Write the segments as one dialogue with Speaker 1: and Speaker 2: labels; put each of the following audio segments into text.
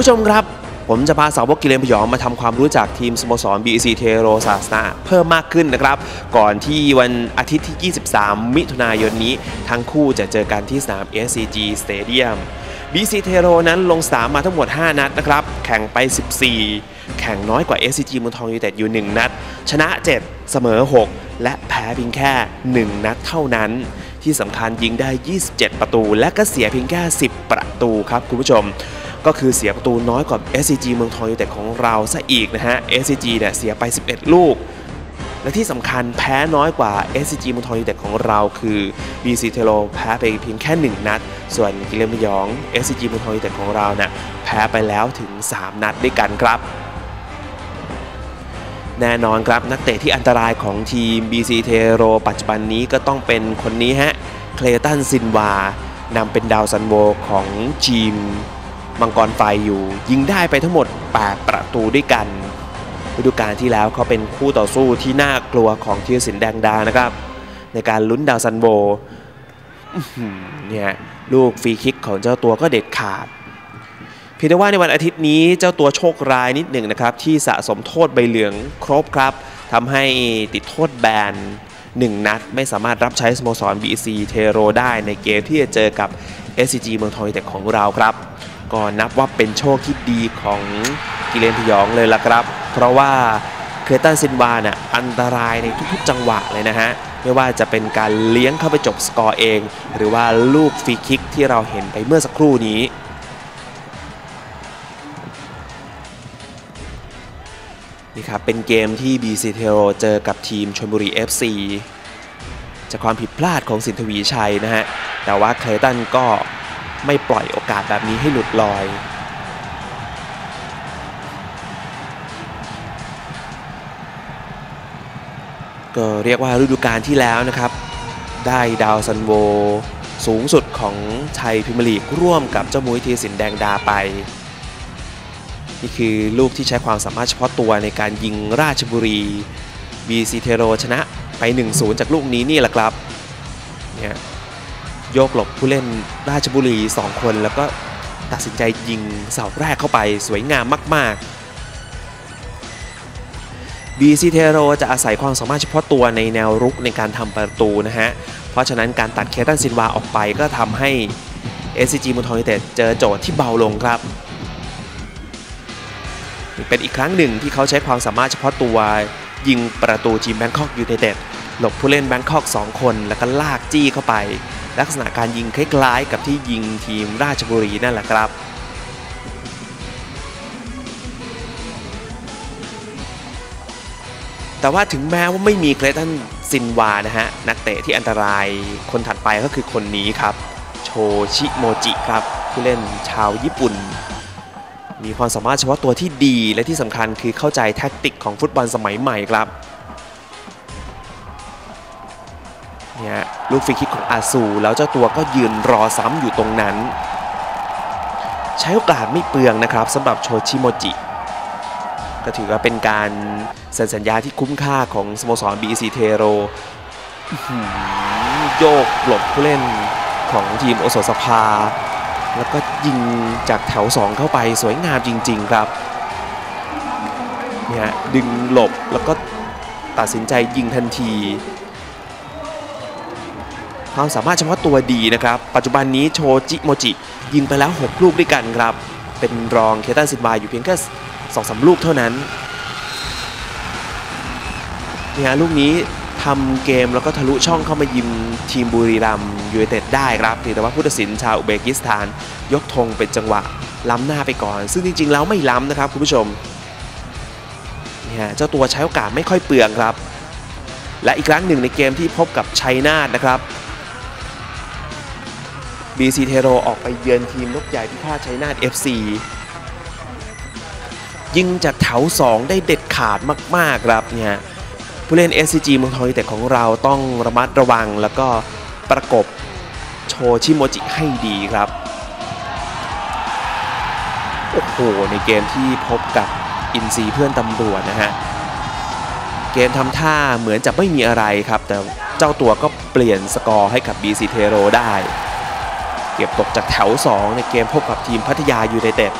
Speaker 1: ผู้ชมครับ ผมจะพาสาวกกิเลนพยองมาทำความรู้จักทีมสโมสร BEC เทโรศาสนาเพิ่มมากขึ้นนะครับ ก่อนที่วันอาทิตย์ที่ 23 มิถุนายนนี้ ทั้งคู่จะเจอกันที่สนาม SCG Stadium BC เทโรนั้นลงสนามมาทั้งหมด 5 นัดนะครับ แข่งไป 14 แข่งน้อยกว่า SCG เมืองทองยูเต็ดอยู่ 1 นัด ชนะ 7 เสมอ 6 และแพ้เพียงแค่ 1 นัดเท่านั้น ที่สำคัญยิงได้ 27 ประตู และก็เสียเพียงแค่ 10 ประตูครับคุณผู้ชม ก็คือเสียประตูน้อยกว่า SCG เมืองทองยูเต็ดของเราซะอีกนะฮะ SCG เนี่ยเสียไป 11 ลูก และที่สำคัญแพ้น้อยกว่า SCG เมืองทองยูเต็ดของเรา คือ BC เทโรแพ้ไปเพียงแค่ 1 นัด ส่วนกิเลนพยอง SCG เมืองทองยูเต็ดของเราเนะ่ยแพ้ไปแล้วถึง 3 นัดด้วยกันครับแน่นอนครับ นักเตะที่อันตรายของทีม BC เทโรปัจจุบันนี้ก็ต้องเป็นคนนี้ฮะ เคลตันซินวานำเป็นดาวซันโวของทีม มังกรไฟอยู่ ยิงได้ไปทั้งหมด 8 ประตูด้วยกันฤดูกาลที่แล้วเขาเป็นคู่ต่อสู้ที่น่ากลัวของทีมสินแดงดานะครับ ในการลุ้นดาวซันโวอื้อหือเนี่ยลูกฟรีคิกของเจ้าตัวก็เด็ดขาดเพียงแต่ว่าในวันอาทิตย์นี้เจ้าตัวโชคร้ายนิดหนึ่งนะครับ ที่สะสมโทษใบเหลืองครบครับทำให้ติดโทษแบน1นัดไม่สามารถรับใช้สโมสร BC เทโรได้ในเกมที่จะเจอกับ SCG เมืองทองยูเต็ดของเราครับ ก็นับว่าเป็นโชคที่ดีของกิเลนพยองเลยละครับ เพราะว่าเครตันซินวาน่ะอันตรายในทุกๆจังหวะเลยนะฮะ ไม่ว่าจะเป็นการเลี้ยงเข้าไปจบสกอร์เอง หรือว่าลูกฟรีคิกที่เราเห็นไปเมื่อสักครู่นี้นี่ครับเป็นเกมที่ BC t e r o เจอกับทีมชลบุรี FC จากความผิดพลาดของสินทวีชัยนะฮะ แต่ว่าเคลตันก็ ไม่ปล่อยโอกาสแบบนี้ให้หลุดลอยก็เรียกว่าฤดูกาลที่แล้วนะครับ ได้ดาวซันโว สูงสุดของไทยพิมลีกร่วมกับเจ้ามุ้ยทีสินแดงดาไป นี่คือลูกที่ใช้ความสามารถเฉพาะตัวในการยิงราชบุรี BC เทโรชนะไป 1-0 จากลูกนี้นี่แหละครับเนี่ย โยกหลบผู้เล่นราชบุรี 2 คน แล้วก็ตัดสินใจยิงเสาแรกเข้าไปสวยงามมากๆ BC เทโรจะอาศัยความสามารถเฉพาะตัวในแนวรุกในการทำประตูนะฮะ เพราะฉะนั้นการตัดเคตันซินวาออกไปก็ทำให้ SCG มุนทองยูเต็ดเจอโจทย์ที่เบาลงครับ เป็นอีกครั้งหนึ่งที่เขาใช้ความสามารถเฉพาะตัวยิงประตูทีมแบงคอกยูไนเต็ดหลบผู้เล่นแบงคอก 2 คน แล้วก็ลากจี้เข้าไป ลักษณะการยิงคล้ายๆ กับที่ยิงทีมราชบุรีนั่นแหละครับแต่ว่าถึงแม้ว่าไม่มีเคลตันซินวานะฮะ นักเตะที่อันตรายคนถัดไปก็คือคนนี้ครับ โชชิโมจิครับผู้เล่นชาวญี่ปุ่น มีความสามารถเฉพาะตัวที่ดีและที่สำคัญคือเข้าใจแท็กติกของฟุตบอลสมัยใหม่ครับ เนี่ยลูกฟรีคิกของอาซูแล้วเจ้าตัวก็ยืนรอซ้ำอยู่ตรงนั้น ใช้โอกาสไม่เปลืองนะครับสำหรับโชชิโมจิ ก็ถือว่าเป็นการเซ็นสัญญาที่คุ้มค่าของสโมสร BC เทโรโยกหลบผู้เล่นของทีมโอโซสภา แล้วก็ยิงจากแถว 2 เข้าไปสวยงามจริง ๆ ครับเนี่ยดึงหลบแล้วก็ตัดสินใจยิงทันที ความสามารถเฉพาะตัวดีนะครับ ปัจจุบันนี้โชจิโมจิ ยิงไปแล้ว 6 ลูกด้วยกันครับ เป็นรองเคตันซินบาอยู่เพียงแค่สองสาลูกเท่านั้นเนี่ยลูกนี้ทำเกมแล้วก็ทะลุช่องเข้ามายิมทีมบุรีรัมยูไนเต็ดได้ครับแต่ว่าผู้ตัดสินชาวอุเบกิสถาน ยกธงเป็นจังหวะล้ำหน้าไปก่อน ซึ่งจริง ๆ แล้วไม่ล้ำนะครับคุณผู้ชมเนี่ยเจ้าตัวใช้โอกาสไม่ค่อยเปลืองครับ และอีกครั้งหนึ่งในเกมที่พบกับชัยนาทนะครับ BC เทโรออกไปเยือนทีมนกใหญ่พิฆาตชัยนาท FC ยิงจากแถว 2 ได้เด็ดขาดมาก ๆ ครับเนี่ยผู้เล่น SCG เมืองทองยูเต็ดของเราต้องระมัดระวังแล้วก็ประกบโชชิโมจิให้ดีครับ โอ้โห ในเกมที่พบกับอินซีเพื่อนตำรวจนะฮะ เกมทำท่าเหมือนจะไม่มีอะไรครับ แต่เจ้าตัวก็เปลี่ยนสกอร์ให้กับ BC เทโรได้ เก็บตกจากแถว 2 ในเกมพบกับทีมพัทยายูไนเต็ด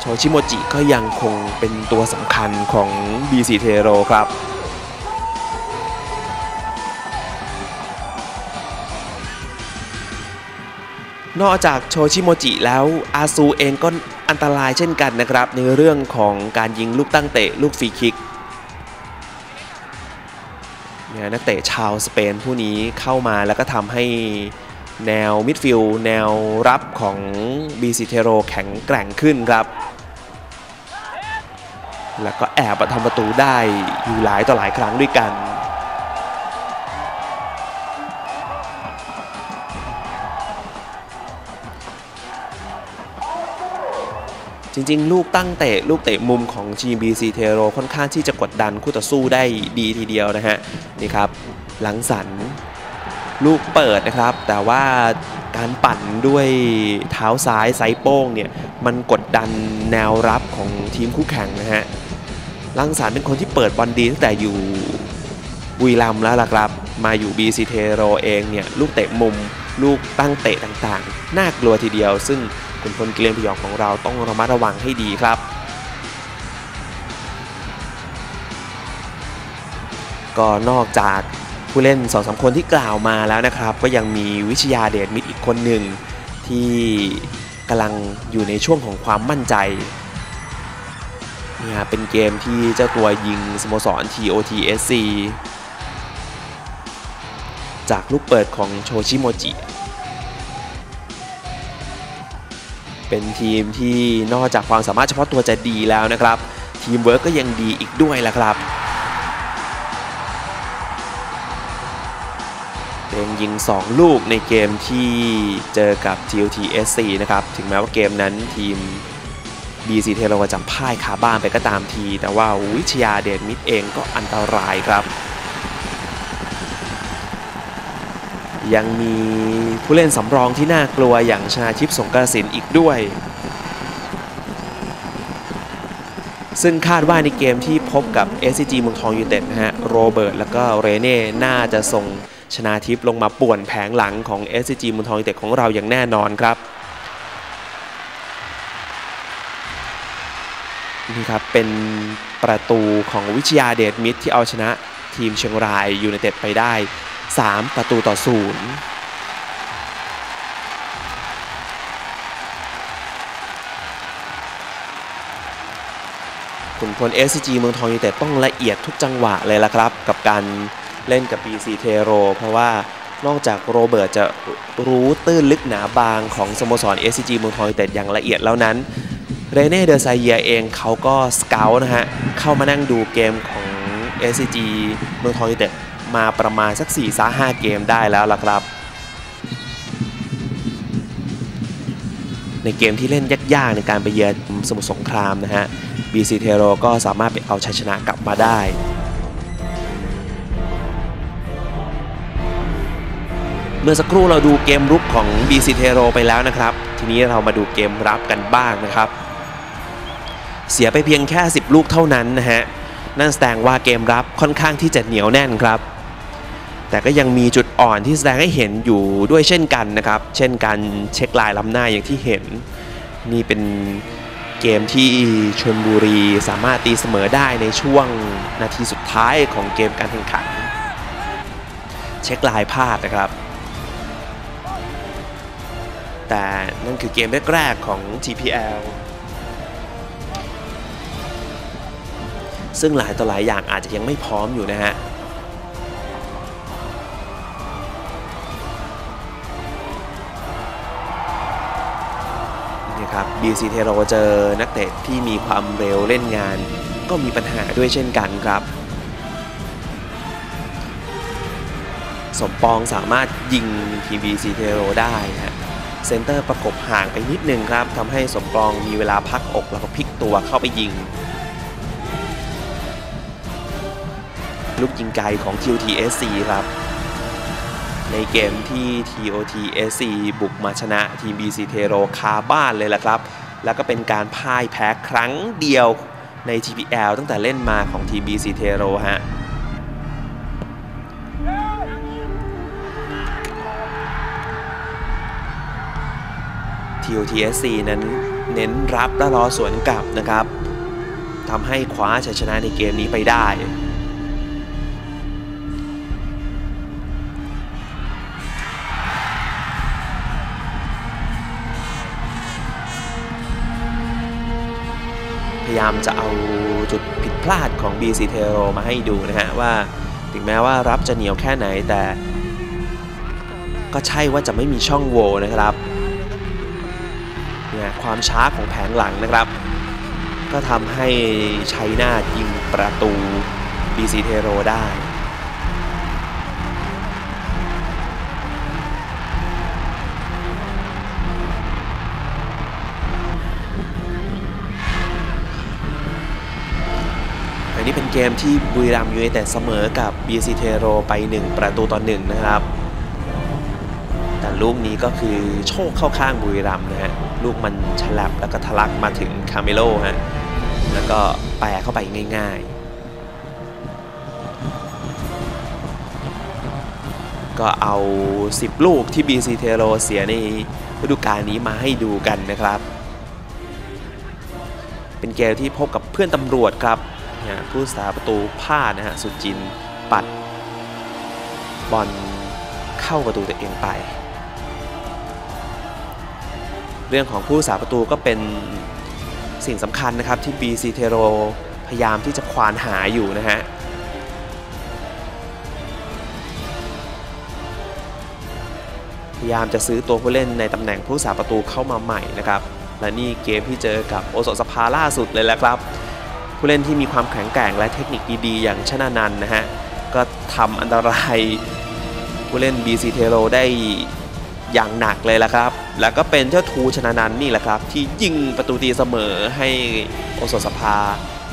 Speaker 1: โชชิโมจิก็ยังคงเป็นตัวสำคัญของ BC t e r o ครับนอกจากโชชิโมจิแล้วอาซูเองก็อันตรายเช่นกันนะครับ ในเรื่องของการยิงลูกตั้งเตะลูกฟรีคิกเนี่ยนักเตะชาวสเปนผู้นี้เข้ามาแล้วก็ทำให้ แนวมิดฟิลด์แนวรับของ BC t e r o แข็งแกร่งขึ้นครับ แล้วก็แอบทำประตูได้อยู่หลายต่อหลายครั้งด้วยกันจริงๆ ลูกตั้งเตะลูกเตะมุมของ GBC t e r o ค่อนข้างที่จะกดดันคู่ต่อสู้ได้ดีทีเดียวนะฮะ นี่ครับ หลังสัน ลูกเปิดนะครับ แต่ว่าการปั่นด้วยเท้าซ้ายไซโป้งเนี่ยมันกดดันแนวรับของทีมคู่แข่งนะฮะลังสารเป็นคนที่เปิดบอลดีตั้งแต่อยู่บุรีรัมแล้วล่ะครับ มาอยู่ BC t e r o เองเนี่ยลูกเตะมุมลูกตั้งเตะต่างๆ น่ากลัวทีเดียว ซึ่งคุณพลเกลียนพยองของเราต้องระมัดระวังให้ดีครับ ก็นอกจาก ผู้เล่นสองสาคนที่กล่าวมาแล้วนะครับ ก็ยังมีวิชยาเดชมิตรอีกคนหนึ่งที่กำลังอยู่ในช่วงของความมั่นใจนี่ครับเป็นเกมที่เจ้าตัวยิงสโมสร TOTSC จากลูกเปิดของโชชิโมจิ เป็นทีมที่นอกจากความสามารถเฉพาะตัวจะดีแล้วนะครับ ทีมเวิร์กก็ยังดีอีกด้วยแหละครับ เป็นยิง 2 ลูกในเกมที่เจอกับ TOTSC นะครับ ถึงแม้ว่าเกมนั้นทีม BC เทโลจะพ่ายคาบ้านไปก็ตามที แต่ว่าวิชยาเดชมิดเองก็อันตรายครับ ยังมีผู้เล่นสำรองที่น่ากลัวอย่างชนาชิพสงกระสินอีกด้วย ซึ่งคาดว่าในเกมที่พบกับ SCG เมืองทองยูเต็ดนะฮะ โรเบิร์ต แล้วก็เรเน่ น่าจะส่ง ชนาทิพย์ลงมาป่วนแผงหลังของ SCG มืองทองยูเต็ดของเราอย่างแน่นอนครับนี่ครับเป็นประตูของวิชยาเดชมิตรที่เอาชนะทีมเชียงรายยูไนเต็ดไปได้ 3 ประตูต่อศูนย์ขุนพล SCG เมืองทองยูไนเต็ดต้องละเอียดทุกจังหวะเลยละครับ กับการ เล่นกับ BC เทโรเพราะว่านอกจากโรเบิร์ตจะรู้ตื้นลึกหนาบางของสโมสร SCG เมืองทองยูไนเต็ดอย่างละเอียดแล้วนั้น เรเน่เดอไซเยเองเขาก็สเกลนะฮะ เข้ามานั่งดูเกมของ SCG เมืองทองยูไนเต็ดมาประมาณสัก4-5เกมได้แล้วล่ะครับในเกมที่เล่นยากๆ ในการไปเยือนสมุทรสงครามนะฮะ BC t e r o ก็สามารถไปเอาชัยชนะกลับมาได้ เมื่อสักครู่เราดูเกมรุกของ BC t e r o ไปแล้วนะครับ ทีนี้เรามาดูเกมรับกันบ้างนะครับ เสียไปเพียงแค่ 10 ลูกเท่านั้นนะฮะ นั่นแสดงว่าเกมรับค่อนข้างที่จะเหนียวแน่นครับ แต่ก็ยังมีจุดอ่อนที่แสดงให้เห็นอยู่ด้วยเช่นกันนะครับ เช่นการเช็คลายล้ำหน้าอย่างที่เห็น นี่เป็นเกมที่ชลบุรีสามารถตีเสมอได้ในช่วงนาทีสุดท้ายของเกมการแข่งขัน เช็คลายพลาดนะครับ แต่นั่นคือเกมแรกๆของ TPL ซึ่งหลายต่อหลายอย่างอาจจะยังไม่พร้อมอยู่นะฮะนี่ครับ BC t e r o เจอนักเตะที่มีความเร็วเล่นงาน ก็มีปัญหาด้วยเช่นกันครับ สมปองสามารถยิงทีม BC t e r o ได้ฮะ เซนเตอร์ประกบห่างไปนิดนึงครับทำให้สมปองมีเวลาพักอกแล้วก็พลิกตัวเข้าไปยิง ลูกยิงไกลของ TOTSC ครับ ในเกมที่ TOTSC บุกมาชนะทีม BC t e r o คาบ้านเลยล่ะครับ แล้วก็เป็นการพ่ายแพ้ครั้งเดียวใน TPL ตั้งแต่เล่นมาของทีม BC t e r o ฮะ TOTSC นั้นเน้นรับและรอสวนกลับนะครับทำให้คว้าชัยชนะในเกมนี้ไปได้พยายามจะเอาจุดผิดพลาดของ BC t e r o มาให้ดูนะฮะว่าถึงแม้ว่ารับจะเหนียวแค่ไหนแต่ ก็ใช่ว่าจะไม่มีช่องโหว่นะครับ นี่ยความช้าของแผงหลังนะครับ ก็ทำให้ชัยนาทยิงประตู BC t e r o ได้ันนี้เป็นเกมที่บุรีรัมย์ยูไนเต็ดเสมอกับ BC t e r o ไป 1 ประตูต่อ 1 นะครับ แต่ลูกนี้ก็คือโชคเข้าข้างบุรีรัมย์นะฮะ ลูกมันฉลับแล้วก็ทะลักมาถึงคาเมโลฮะ แล้วก็แปะเข้าไปง่าย ๆ ก็เอา 10 ลูกที่ BC t e r o เสียในฤดูกาลนี้มาให้ดูกันนะครับ เป็นเกมที่พบกับเพื่อนตำรวจครับผู้สาประตูพลาดนะฮะ สุจินปัด บอลเข้าประตูตัวเองไป เรื่องของผู้สาประตูก็เป็นสิ่งสำคัญนะครับที่ BC t e r o พยายามที่จะควานหาอยู่นะฮะพยายามจะซื้อตัวผู้เล่นในตำแหน่งผู้สาประตูเข้ามาใหม่นะครับและนี่เกมที่เจอกับโอสถสภาล่าสุดเลยแหละครับ ผู้เล่นที่มีความแข็งแกร่งและเทคนิคดีๆ อย่างชนะนันนะฮะก็ทำอันตรายผู้เล่น BC t e r o ได้ อย่างหนักเลยละครับ แล้วก็เป็นเจ้าทูชนะนันนี่แหละครับ ที่ยิงประตูตีเสมอให้โอสถสภา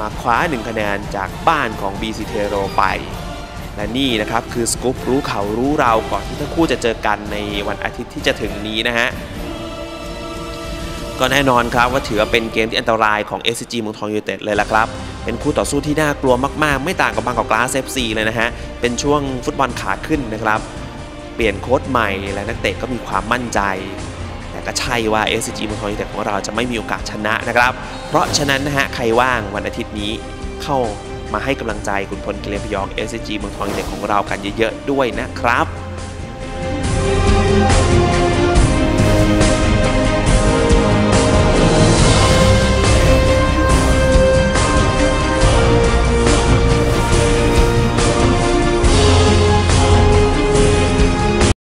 Speaker 1: มาคว้า1คะแนนจากบ้านของ BC t e r o ไป และนี่นะครับคือสกู๊ปรู้เขารู้เราก่อนที่ทั้งคู่จะเจอกันในวันอาทิตย์ที่จะถึงนี้นะฮะก็แน่นอนครับว่าถือว่าเป็นเกมที่อันตรายของ SCG เมืองทองยูไนเต็ดเลยละครับ เป็นคู่ต่อสู้ที่น่ากลัวมาก ๆ ไม่ต่างกับบางกอกกลาส FC เลยนะฮะ เป็นช่วงฟุตบอลขาขึ้นนะครับ เปลี่ยนโค้ดใหม่และนักเตะก็มีความมั่นใจ แต่ก็ใช่ว่า SCG เมืองทองยูไนเต็ดของเราจะไม่มีโอกาสชนะนะครับ เพราะฉะนั้นนะฮะใครว่างวันอาทิตย์นี้เข้ามาให้กำลังใจคุณพลเกลียนพยอง SCG เมืองทองยูไนเต็ดของเรากันเยอะๆด้วยนะครับ